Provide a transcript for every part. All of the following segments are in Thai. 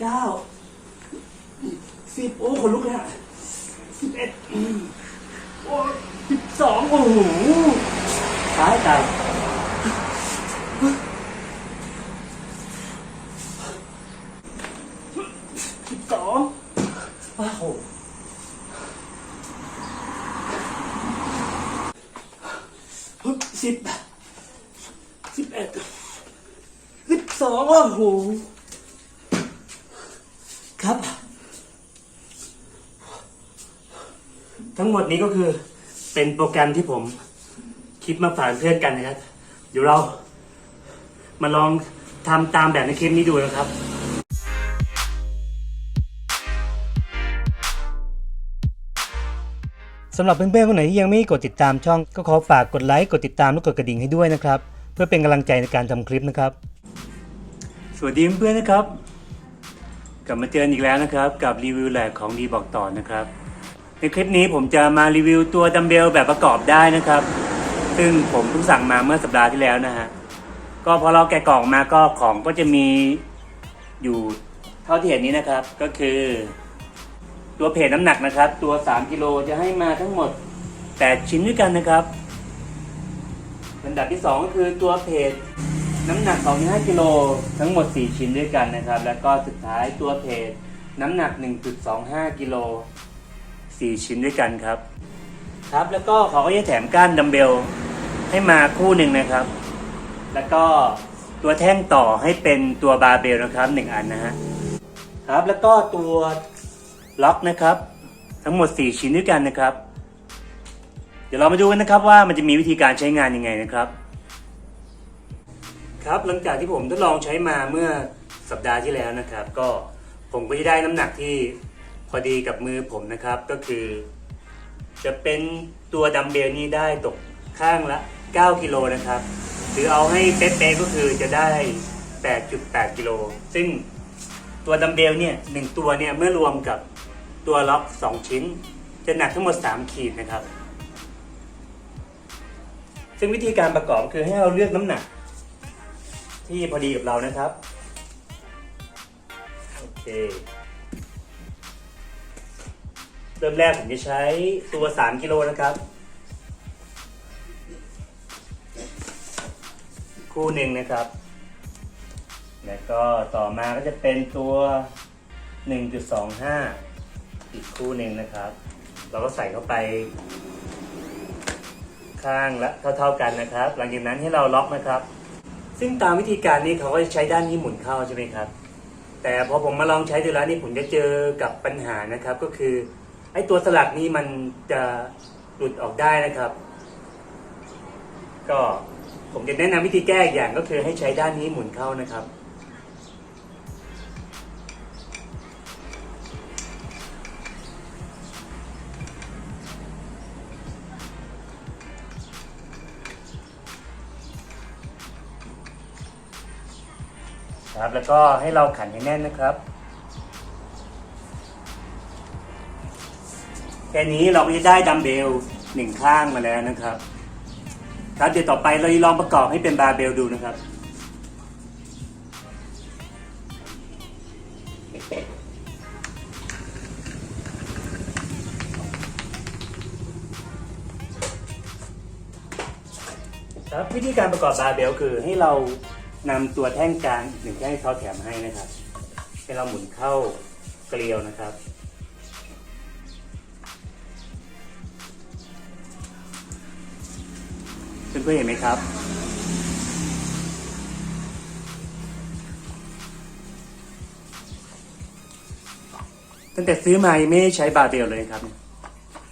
เก้าสิบโอ้ขนลุกเลยฮะสิบเอ็ดอืมโอ้สิบสองโอ้โหตายตายสิบสองว้าวฮึบสิบสิบเอ็ดสิบสองโอ้โห ครับ ทั้งหมดนี้ก็คือเป็นโปรแกรมที่ผมคิดมาฝากเพื่อนกันนะครับ เดี๋ยวเรามาลองทำตามแบบในคลิปนี้ดูนะครับสำหรับเพื่อนๆคนไหนที่ยังไม่กดติดตามช่อง ก็ขอฝากกดไลค์กดติดตามและกดกระดิ่งให้ด้วยนะครับ เพื่อเป็นกำลังใจในการทำคลิปนะครับ สวัสดีเพื่อนๆนะครับ กลับมาเจอกันอีกแล้วนะครับ กับรีวิวแหลกของดีบอกต่อนะครับ ในคลิปนี้ผมจะมารีวิวตัวดัมเบลแบบประกอบได้นะครับ ซึ่งผมเพิ่งสั่งมาเมื่อสัปดาห์ที่แล้วนะฮะก็พอเราแกะกล่องมาก็ของก็จะมีอยู่เท่าที่เห็นนี้นะครับก็คือ ตัวเพจน้ำหนักนะครับ ตัว 3กิโลจะให้มาทั้งหมด 8 ชิ้นด้วยกันนะครับลำดับที่ 2 ก็คือตัวเพจ น้ำหนัก 2.5 กิโลทั้งหมด 4 ชิ้นด้วยกันนะครับ แล้วก็สุดท้ายตัวเพจน้ำหนัก 1.25 กิโล 4 ชิ้นด้วยกันครับ ครับแล้วก็เขาก็จะแถมก้านดัมเบลให้มาคู่หนึ่งนะครับ แล้วก็ตัวแท่งต่อให้เป็นตัวบาร์เบลนะครับหนึ่งอันนะฮะครับแล้วก็ตัวล็อกนะครับ ทั้งหมด 4 ชิ้นด้วยกันนะครับ เดี๋ยวเรามาดูกันนะครับว่ามันจะมีวิธีการใช้งานยังไงนะครับ ครับหลังจากที่ผมทดลองใช้มาเมื่อสัปดาห์ที่แล้วนะครับ ก็ผมก็จะได้น้ำหนักที่พอดีกับมือผมนะครับก็คือ จะเป็นตัวดัมเบลนี้ได้ตกข้างละ 9 กิโลนะครับหรือเอาให้เป๊ะๆก็คือจะได้ 8.8 กิโลซึ่งตัวดัมเบลเนี่ยหนึ่งตัวเนี่ยเมื่อรวมกับตัวล็อก 2 ชิ้น จะหนักทั้งหมด 3 ขีดนะครับ ซึ่งวิธีการประกอบคือให้เราเลือกน้ำหนัก ที่พอดีกับเรานะครับ โอเค เริ่มแรกผมจะใช้ตัว 3 กิโลนะครับ คู่หนึ่งนะครับ แล้วก็ต่อมาก็จะเป็นตัว 1.25 อีกคู่หนึ่งนะครับ เราก็ใส่เข้าไปข้างละเท่า ๆกันนะครับ หลังจากนั้นให้เราล็อกนะครับ ซึ่งตามวิธีการนี้เขาก็จะใช้ด้านนี้หมุนเข้าใช่ไหมครับ แต่พอผมมาลองใช้ดูแล้วนี่ผมจะเจอกับปัญหานะครับ ก็คือไอ้ตัวสลักนี้มันจะหลุดออกได้นะครับ ก็ผมจะแนะนำวิธีแก้อีกอย่างก็คือให้ใช้ด้านนี้หมุนเข้านะครับ ครับ แล้วก็ให้เราขันให้แน่นนะครับ แค่นี้เราก็จะได้ดัมเบลหนึ่งข้างมาแล้วนะครับ ครับเดี๋ยวต่อไปเราจะลองประกอบให้เป็นบาร์เบลดูนะครับครับวิธีการประกอบบาร์เบลคือให้เรา นำตัวแท่งกลางอีกหนึ่งแท่งเขาแถมให้นะครับ ให้เราหมุนเข้าเกลียวนะครับ เพื่อนๆเห็นไหมครับ ตั้งแต่ซื้อมาไม่ใช้บาร์เบลเลยครับ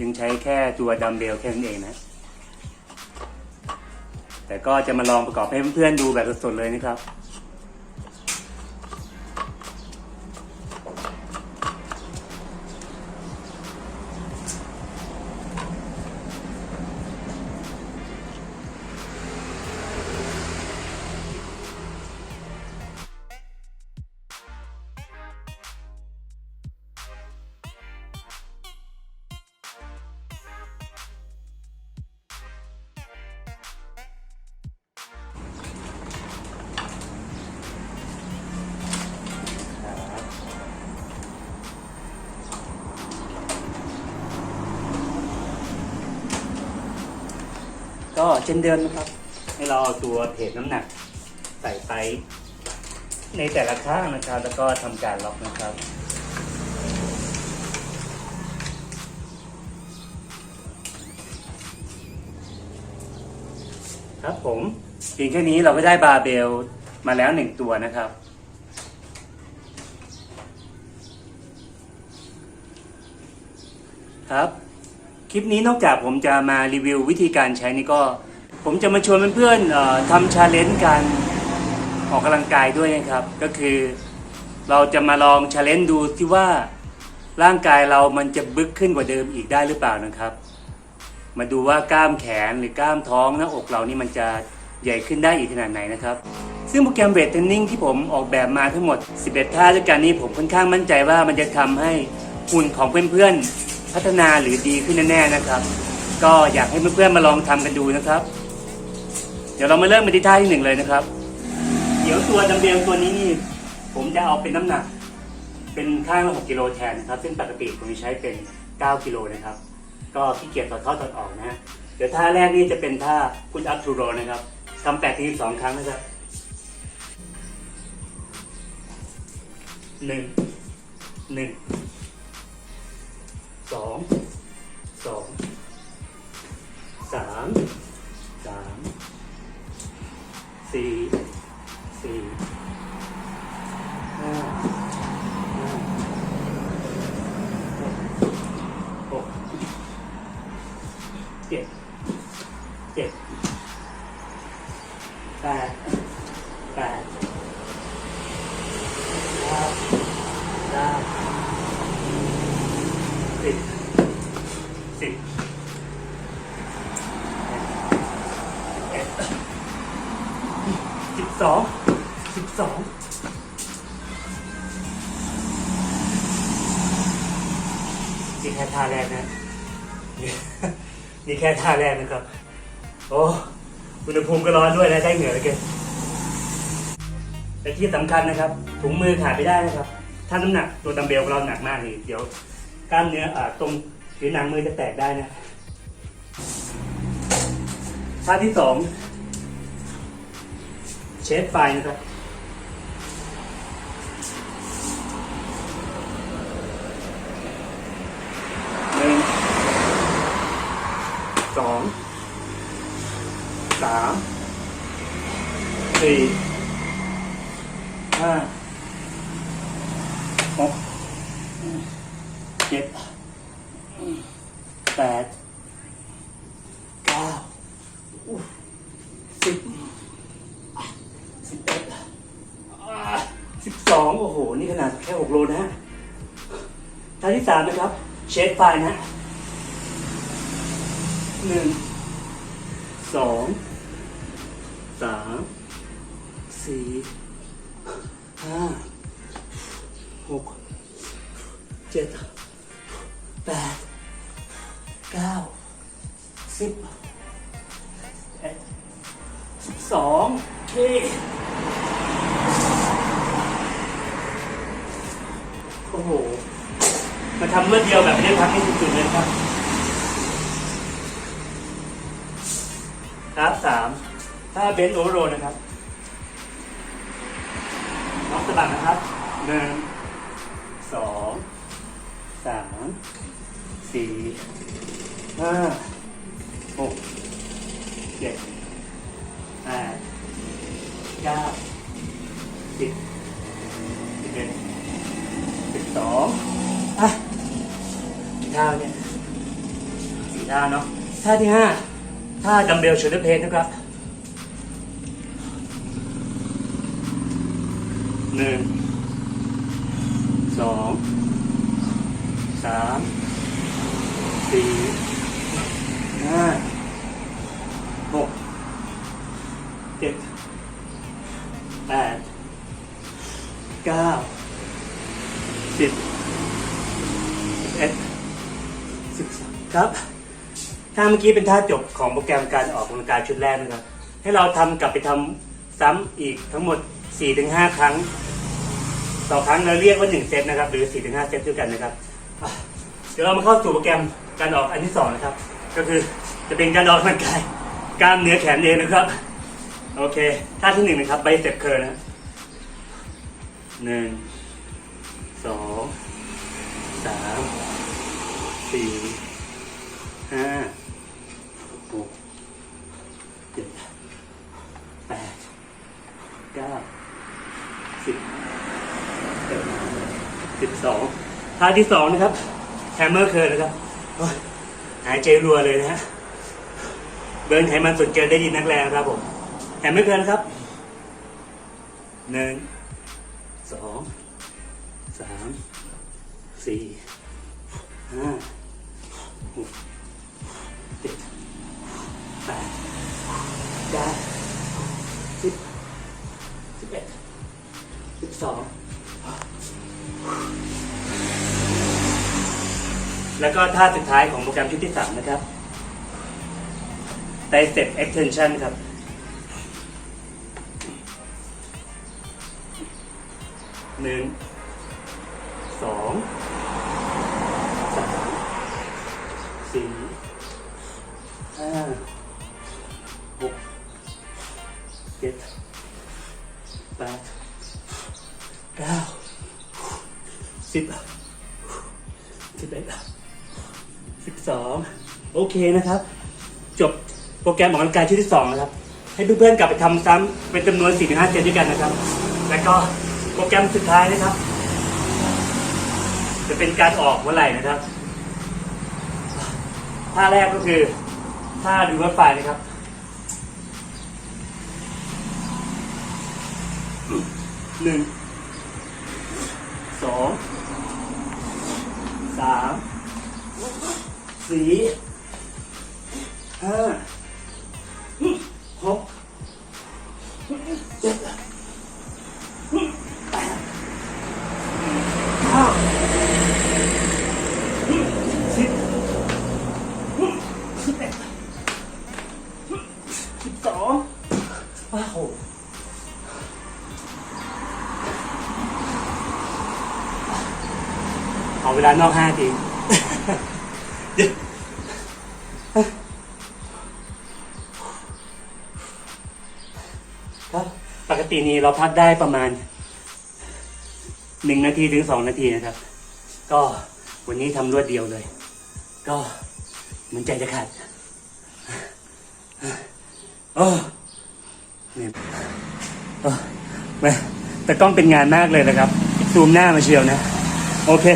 ยังใช้แค่ตัวดัมเบลแค่นั้นเองนะ แต่ก็จะมาลองประกอบให้เพื่อนๆดูแบบสดๆเลยนะครับ ก็เช่นเดิมนะครับ ให้เราเอาตัวเพจน้ำหนักใส่ไปในแต่ละข้างนะครับ แล้วก็ทำการล็อกนะครับครับผมเพียงแค่นี้เราก็ได้บาเบลมาแล้วหนึ่งตัวนะครับ ครับ คลิปนี้นอกจากผมจะมารีวิววิธีการใช้นี่ก็ ผมจะมาชวนเพื่อนๆทำชาเลนจ์การออกกำลังกายด้วยนะครับ ก็คือ เราจะมาลองชาเลนจ์ดูที่ว่าร่างกายเรามันจะบึกขึ้นกว่าเดิมอีกได้หรือเปล่านะครับ มาดูว่ากล้ามแขนหรือกล้ามท้องหน้าอกเรานี่มันจะใหญ่ขึ้นได้อีกขนาดไหนนะครับ ซึ่งโปรแกรมเวทเทรนนิ่งที่ผมออกแบบมาทั้งหมด 11 ท่าด้วยกันนี้ผมค่อนข้างมั่นใจว่ามันจะทำให้หุ่นของเพื่อนๆ พัฒนาหรือดีขึ้นแน่ๆนะครับ ก็อยากให้เพื่อนๆมาลองทำกันดูนะครับ เดี๋ยวเรามาเริ่มกันที่ท่าที่หนึ่งเลยนะครับ เดี๋ยวตัวดัมเบลตัวนี้นี่ผมจะเอาเป็นน้ำหนัก เป็นข้างละ6กิโลแทนนะครับ ซึ่งปกติผมจะใช้เป็น9กิโลนะครับ ก็ขี้เกียจถอดเข้าถอดออกนะเดี๋ยวท่าแรกนี่จะเป็นท่าพุ t อัพทูโรนะครับทำแปดทีสองครั้งนะครับหนึ่งหนึ่ง สองสองสามสามสี่สี่ แค่ท่าแรกนะ นี่แค่ท่าแรกนะครับ โอ้อุณหภูมิก็ร้อนด้วยนะได้เหงื่อเลยเกินแต่ที่สำคัญนะครับ ถุงมือขาดไม่ได้นะครับ ถ้าน้ำหนักตัวดัมเบลของเราหนักมากนี่เดี๋ยวกล้ามเนื้ออตรงผิวหนังมือจะแตกได้นะท่าที่สองเชฟไฟนะครับ หนึ่ง สอง สาม สี่ ห้า หก เจ็ด แปด เก้าสิบ สิบเอ็ดสิบสอง โอ้โห นี่ขนาดแค่หกโลนะฮะ ท่าที่สามนะครับ เชฟไฟนะหนึ่งสองสามสี่ห้าหกเจ็ดแปดเก้าสิบเอ็ดสิบสองโอเคโอ้โห มาทำเมื่อเดียวแบบไม่ได้พักให้สุดๆเลยครับ ครับสามถ้าเบนซ์โอโรนะครับน้องสะบัดนะครับหนึ่งสองสามสี่ห้าหกเจ็ดแปดเก้าสิบสิบเอ็ดสิบสอง ท่าเนี่ยสี่ท่าเนาะท่าที่ห้าท่าดัมเบลชูเดอร์เพนนะครับหนึ่งสองสามสี่ห้า ถ้าเมื่อกี้เป็นท่าจบของโปรแกรมการออกกำลังกายชุดแรกนะครับ ให้เราทำกลับไปทำซ้ำอีกทั้งหมด 4-5 ครั้ง ต่อครั้งเราเรียกว่า 1 เซตนะครับ หรือ 4-5 เซตด้วยกันนะครับ เดี๋ยวเรามาเข้าสู่โปรแกรมการออกอันที่ 2 นะครับ ก็คือจะเป็นการออกกำลังกายกล้ามเนื้อแขนเองนะครับ โอเค ท่าที่หนึ่งนะครับไบเซ็ปเคิร์นะหนึ่งสองสามสี่ห้าหกเจ็ดแปดเก้าสิบเอ็ดสิบสองท่าที่สองนะครับแฮมเมอร์เคิร์นะครับหายใจรัวเลยนะฮะเบิร์นไขมันส่วนเกินได้ดีนักแรงครับผมแถมไม่เกินนะครับหนึ่งสองสามสี่ห้าหกเจ็ดแปดเก้า แล้วก็ท่าสุดท้ายของโปรแกรมชุดที่สามนะครับ Bicep extension ครับ หนึ่ง สอง สาม สี่ ห้า หก เจ็ด แปด เก้า สิบ เคนะครับ จบโปรแกรมออกกำลังกายชุดที่สองนะครับ ให้เพื่อนๆกลับไปทำซ้ำเป็นจำนวน4-5เซตด้วยกันนะครับ แล้วก็โปรแกรมสุดท้ายนะครับ จะเป็นการออกเมื่อไหร่นะครับท่าแรกก็คือท่าดูรถไฟนะครับหนึ่งสองสามสี่ เอาเวลานอกห้าทีเดี๋ยวครับปกตินี้เราพักได้ประมาณหนึ่งนาทีถึงสองนาทีนะครับ ก็วันนี้ทำรวดเดียวเลย ก็เหมือนใจจะขาดโอ้เนี่ยโอ้แม่แต่กล้องเป็นงานมากเลยนะครับ ซูมหน้ามาเชียวนะ โอเค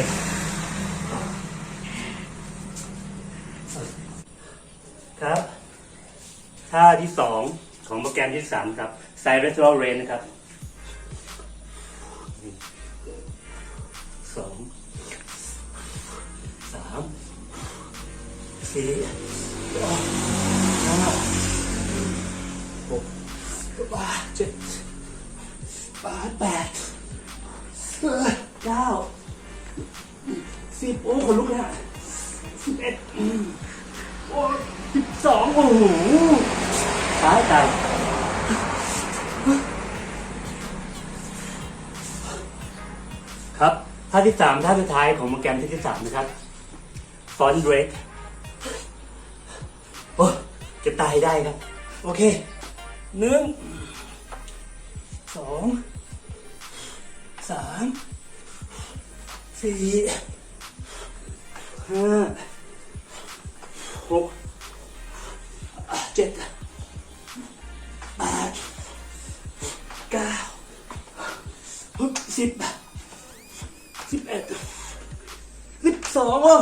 ครับ ท่าที่สองของโปรแกรมที่สามครับ side lateral range นะครับสองสามสี่ห้าหกเจ็ดแปดแปดเก้าสิบโอ้คนลุกเลยอะสิบเอ็ดโอ้สิบสองโอ้าที่สามท่าสุดท้ายของโปรแกรมที่ที่สามนะครับฟอนเบรกโอ้จะตายได้ครับ โอเคหนึ่งสองสามสี่ห้าหก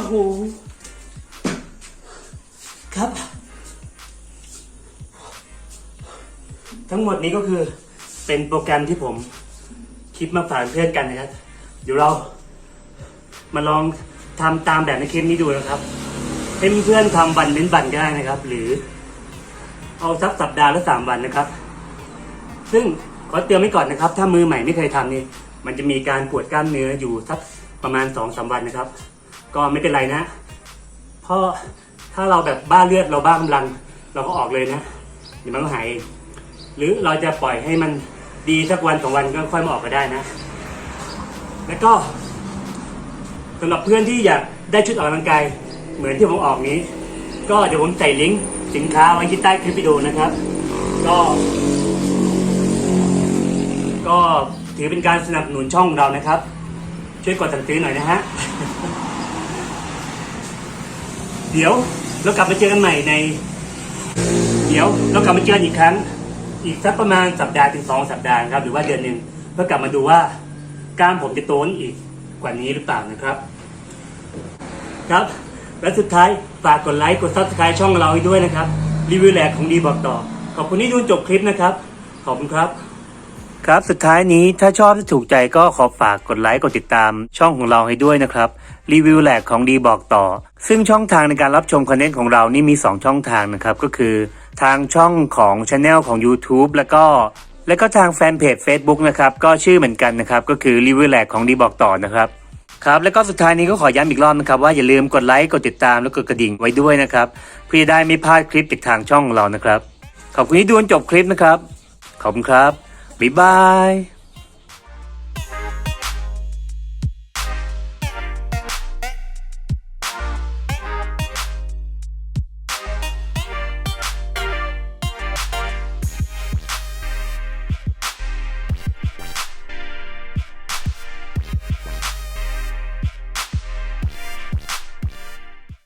โห ครับ ทั้งหมดนี้ก็คือเป็นโปรแกรมที่ผมคิดมาฝากเพื่อนกันนะครับ เดี๋ยวเรามาลองทำตามแบบในคลิปนี้ดูนะครับให้เพื่อนๆทำวันเว้นวันก็ได้นะครับ หรือเอาสักสัปดาห์ละสามวันนะครับ ซึ่งขอเตือนไว้ก่อนนะครับ ถ้ามือใหม่ไม่เคยทำนี่มันจะมีการปวดกล้ามเนื้ออยู่สักประมาณสองสามวันนะครับ ก็ไม่เป็นไรนะ เพราะถ้าเราแบบบ้าเลือดเราบ้ากำลัง เราก็ออกเลยนะเดี๋ยวมันก็หายเองหรือเราจะปล่อยให้มันดีสักวันสองวันก็ค่อยมาออกก็ได้นะ แล้วก็สำหรับเพื่อนที่อยากได้ชุดออกกำลังกายเหมือนที่ผมออกนี้ ก็เดี๋ยวผมใส่ลิงก์สินค้าไว้ที่ใต้คลิปวิดีโอนะครับ ก็ ก็ถือเป็นการสนับสนุนช่องเรานะครับ ช่วยกดสั่งซื้อหน่อยนะฮะ เดี๋ยวเรากลับมาเจอกันใหม่ใน เดี๋ยวเรากลับมาเจอกันอีกครั้ง อีกสักประมาณสัปดาห์ถึงสองสัปดาห์ครับ หรือว่าเดือนหนึ่งเพื่อกลับมาดูว่ากล้ามผมจะโตนอีกกว่านี้หรือเปล่านะครับ ครับ และสุดท้ายฝากกดไลค์กดซับสไครต์ช่องเราด้วยนะครับ รีวิวแหลกของดีบอกต่อ ขอบคุณที่ดูจบคลิปนะครับ ขอบคุณครับ ครับสุดท้ายนี้ถ้าชอบและถูกใจก็ขอฝากกดไลค์กดติดตาม ช่องของเราให้ด้วยนะครับรีวิวแหลกของดีบอกต่อ ซึ่งช่องทางในการรับชมคอนเทนต์ของเรานี่มี 2 ช่องทางนะครับก็คือ ทางช่องของช anel ของ YouTube แล้วก็แล้วก็ทางแฟนเพจ Facebook นะครับก็ชื่อเหมือนกันนะครับก็คือรีวิวแหลกของดีบอกต่อนะครับครับแล้วก็สุดท้ายนี้ก็ขอย้ำอีกรอบนะครับว่าอย่าลืมกดไลค์กดติดตามแล้วกดกระดิ่งไว้ด้วยนะครับเพื่อจะได้ไม่พลาดคลิปจากทางช่องของเรานะครับ ขอบคุณที่ดูจนจบคลิปนะครับขอบคุณครับ บ๊ายบาย